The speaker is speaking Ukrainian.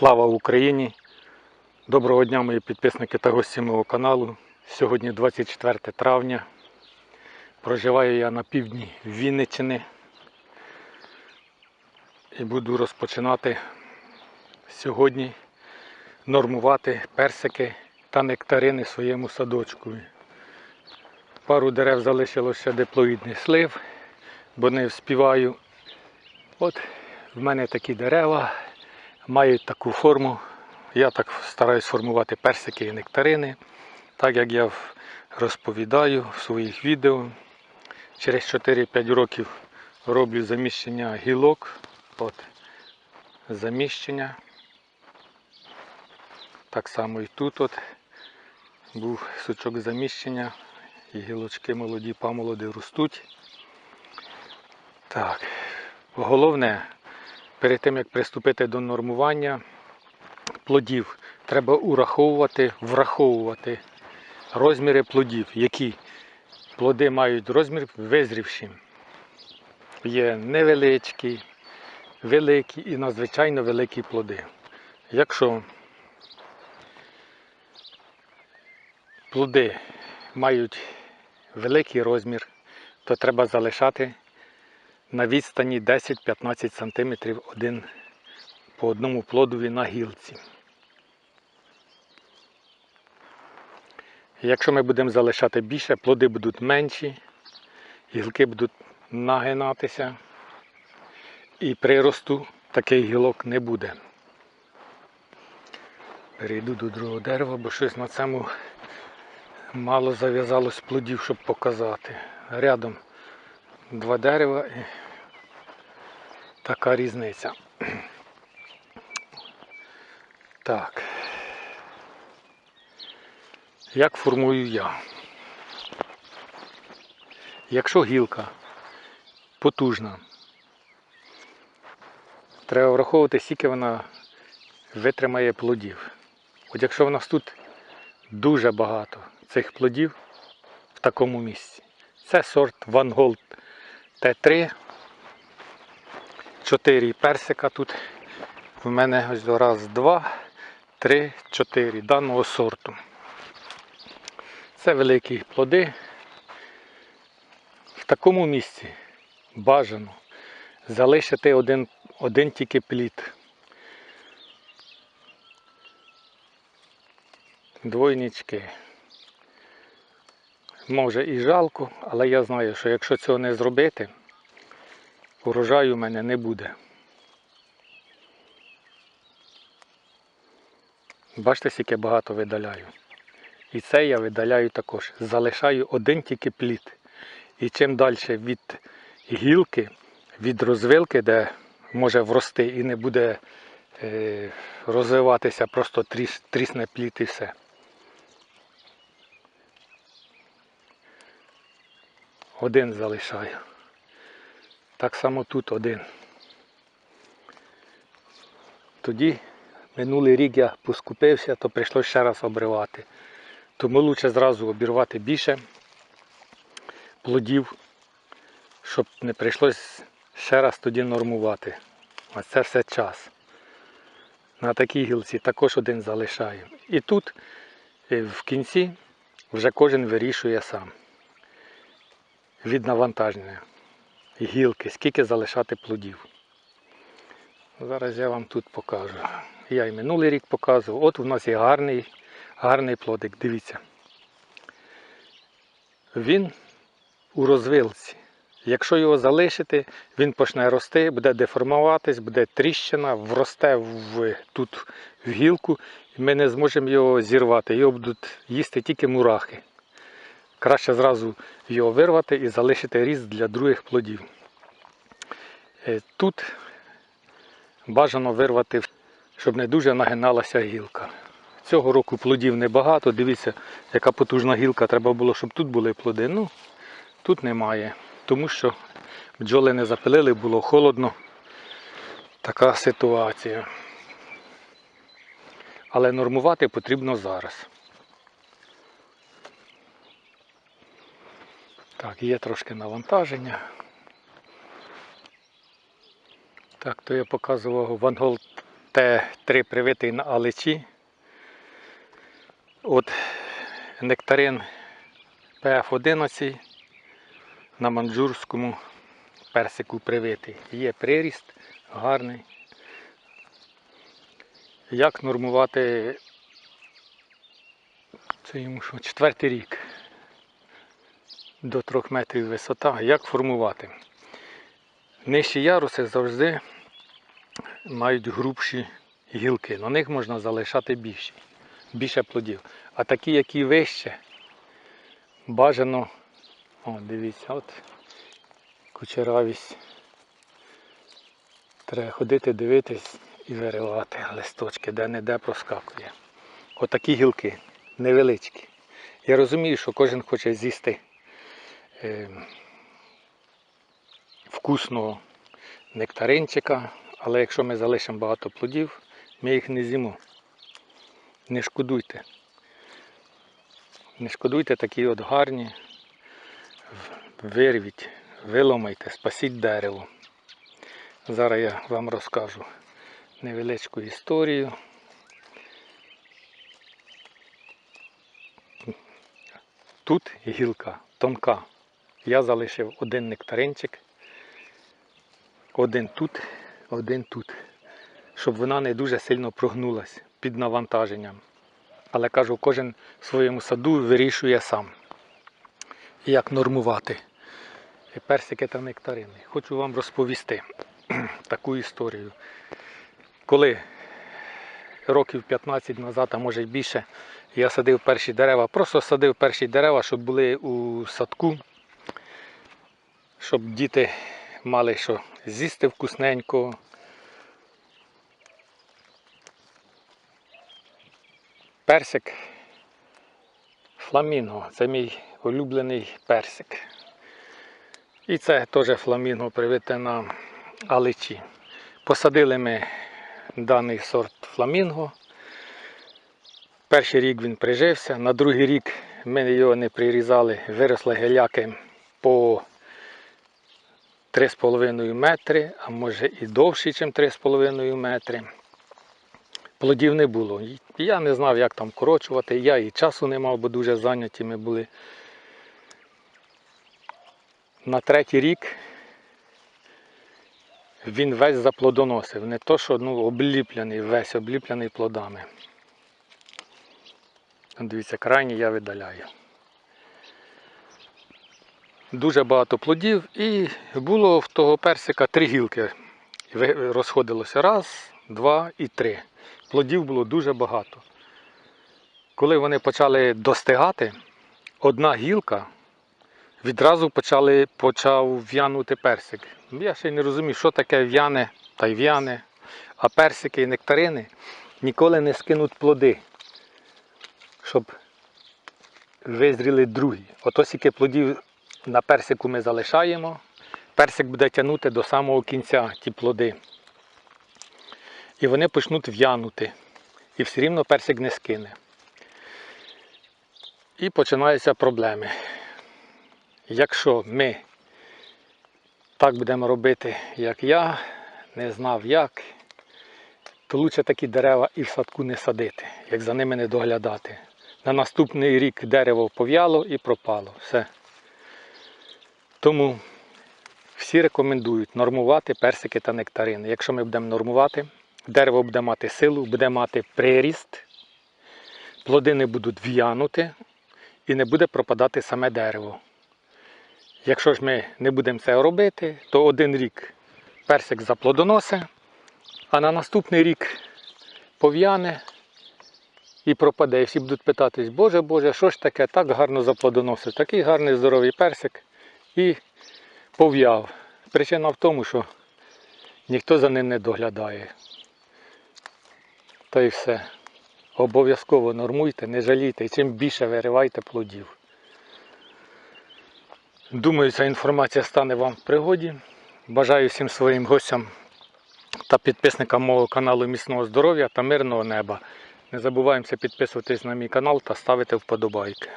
Слава Україні! Доброго дня, мої підписники та гості мого каналу. Сьогодні 24 травня. Проживаю я на півдні Вінниччини і буду розпочинати сьогодні нормувати персики та нектарини своєму садочку. Пару дерев залишилося диплоїдний слив, бо не вспіваю. От в мене такі дерева мають таку форму. Я так стараюсь формувати персики і нектарини, так як я розповідаю в своїх відео. Через 4-5 років роблю заміщення гілок. От, заміщення. Так само і тут от був сучок заміщення, і гілочки молоді, памолоди ростуть. Так, головне, перед тим як приступити до нормування плодів, треба ураховувати, враховувати розміри плодів, які плоди мають розмір визрівші. Є невеличкі, великі і надзвичайно великі плоди. Якщо плоди мають великий розмір, то треба залишати на відстані 10-15 см один по одному плодові на гілці. Якщо ми будемо залишати більше, плоди будуть менші, гілки будуть нагинатися і приросту таких гілок не буде. Перейду до другого дерева, бо щось на цьому мало зав'язалось плодів, щоб показати. Рядом два дерева і така різниця. Так. Як формую я? Якщо гілка потужна, треба враховувати, скільки вона витримає плодів. От якщо в нас тут дуже багато цих плодів в такому місці, це сорт Van Gold Т3. Чотири персика тут. В мене ось раз, два, три, чотири даного сорту. Це великі плоди. В такому місці бажано залишити один, один тільки плід. Двойнички. Може і жалко, але я знаю, що якщо цього не зробити, урожаю в мене не буде. Бачите, скільки багато видаляю. І це я видаляю також. Залишаю один тільки плід. І чим далі від гілки, від розвилки, де може врости і не буде е, розвиватися, просто тріс, трісне плід і все. Один залишаю. Так само тут один. Тоді минулий рік я поскупився, то прийшлося ще раз обривати. Тому краще зразу обірвати більше плодів, щоб не прийшлося ще раз тоді нормувати. А це все час. На такій гілці також один залишаю. І тут е, в кінці вже кожен вирішує сам. Від навантаження гілки, скільки залишати плодів. Зараз я вам тут покажу. Я і минулий рік показував. От у нас є гарний, гарний плодик, дивіться. Він у розвилці. Якщо його залишити, він почне рости, буде деформуватись, буде тріщина, вросте в, тут в гілку, і ми не зможемо його зірвати. Його будуть їсти тільки мурахи. Краще зразу його вирвати і залишити ріст для других плодів. Е, Тут бажано вирвати, щоб не дуже нагиналася гілка. Цього року плодів небагато. Дивіться, яка потужна гілка. Треба було, щоб тут були плоди. Ну, тут немає. Тому що бджоли не запилили, було холодно. Така ситуація. Але нормувати потрібно зараз. Так, є трошки навантаження. Так, то я показував Gold Т3 привитий на аличі. От нектарин ПФ-11 на манджурському персику привитий. Є приріст гарний. Як нормувати це йому що, четвертий рік до 3 метрів висота. Як формувати? Нижчі яруси завжди мають грубші гілки. На них можна залишати більші, більше плодів. А такі, які вище, бажано, о, дивіться, от кучеравість. Треба ходити, дивитись і виривати листочки, де-не-де проскакує. Отакі гілки, невеличкі. Я розумію, що кожен хоче з'їсти вкусного нектаринчика, але якщо ми залишимо багато плодів, ми їх не з'їмо. Не шкодуйте. Не шкодуйте такі от гарні. Вирвіть, виломайте, спасіть дерево. Зараз я вам розкажу невеличку історію. Тут гілка тонка. Я залишив один нектаринчик, один тут, один тут, щоб вона не дуже сильно прогнулась під навантаженням. Але кажу, кожен в своєму саду вирішує сам, як нормувати персики та нектарини. Хочу вам розповісти таку історію. Коли років 15 назад, а може й більше, я садив перші дерева, просто садив перші дерева, щоб були у садку, щоб діти мали що з'їсти вкусненько. Персик фламінго, це мій улюблений персик. І це теж фламінго привите на аличі. Посадили ми даний сорт фламінго. Перший рік він прижився, на другий рік ми його не прирізали, виросли геляки по 3,5 метри, а може і довші, ніж 3,5 метри. Плодів не було. Я не знав, як там корочувати, я і часу не мав, бо дуже зайняті ми були. На третій рік він весь заплодоносив. Не то, що ну, обліплений, весь обліплений плодами. Дивіться, крайній я видаляю. Дуже багато плодів і було в того персика три гілки. Розходилося раз, два і три. Плодів було дуже багато. Коли вони почали достигати, одна гілка відразу почали, почав в'янути персик. Я ще й не розумів, що таке в'яне та й в'яне. А персики і нектарини ніколи не скинуть плоди, щоб визріли другі. Ото скільки плодів на персику ми залишаємо, персик буде тягнути до самого кінця ті плоди. І вони почнуть в'янути. І все рівно персик не скине. І починаються проблеми. Якщо ми так будемо робити, як я, не знав як, то краще такі дерева і в садку не садити, як за ними не доглядати. На наступний рік дерево пов'яло і пропало. Все. Тому всі рекомендують нормувати персики та нектарини. Якщо ми будемо нормувати, дерево буде мати силу, буде мати приріст, плоди не будуть в'янути і не буде пропадати саме дерево. Якщо ж ми не будемо це робити, то один рік персик заплодоносить, а на наступний рік пов'яне і пропаде. І всі будуть питатись, Боже Боже, що ж таке, так гарно заплодоносив, такий гарний здоровий персик і пов'яв. Причина в тому, що ніхто за ним не доглядає. Та й все. Обов'язково нормуйте, не жалійте і чим більше виривайте плодів. Думаю, ця інформація стане вам в пригоді. Бажаю всім своїм гостям та підписникам мого каналу міцного здоров'я та мирного неба. Не забуваємося підписуватись на мій канал та ставити вподобайки.